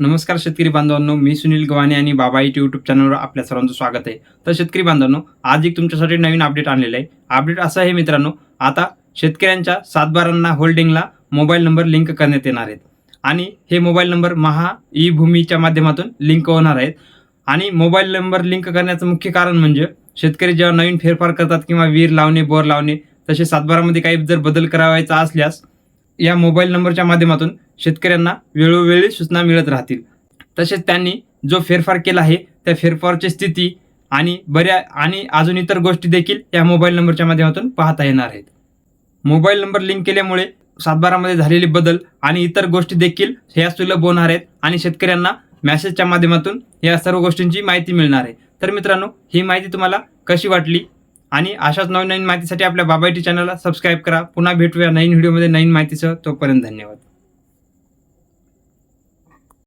नमस्कार शेतकरी बांधवांनो मी सुनील गवाने आणि बाबा इट यूट्यूब चॅनलवर आपल्या सर्वांचं स्वागत आहे. तर शेतकरी बांधवांनो आज एक तुमच्यासाठी नवीन अपडेट आणलेलं आहे. अपडेट असं आहे मित्रांनो आता शेतकऱ्यांच्या सातबारांना होल्डिंगला मोबाईल नंबर लिंक करण्यात येणार आहेत. आणि हे मोबाईल नंबर महा ई भूमीच्या माध्यमातून लिंक होणार आहेत. आणि मोबाईल नंबर लिंक करण्याचं मुख्य कारण म्हणजे शेतकरी जेव्हा नवीन फेरफार करतात किंवा विहीर लावणे बोर लावणे तसे सातबारामध्ये काही जर बदल करावायचा असल्यास या मोबाईल नंबरच्या माध्यमातून शेतकऱ्यांना वेळोवेळी सूचना मिळत राहतील. तसेच त्यांनी जो फेरफार केला आहे त्या फेरफारची स्थिती आणि बऱ्या आणि अजून इतर गोष्टी देखील या मोबाईल नंबरच्या माध्यमातून पाहता येणार आहेत. मोबाईल नंबर लिंक केल्यामुळे सातबारामध्ये झालेले बदल आणि इतर गोष्टी देखील ह्या सुलभ होणार आहेत आणि शेतकऱ्यांना मॅसेजच्या माध्यमातून या सर्व गोष्टींची माहिती मिळणार आहे. तर मित्रांनो ही माहिती तुम्हाला कशी वाटली? आणि अशाच नवनवीन माहितीसाठी आपल्या बाबाईटी चॅनलला सबस्क्राईब करा. पुन्हा भेटूया नवीन व्हिडिओमध्ये नवीन माहितीसह. तोपर्यंत धन्यवाद.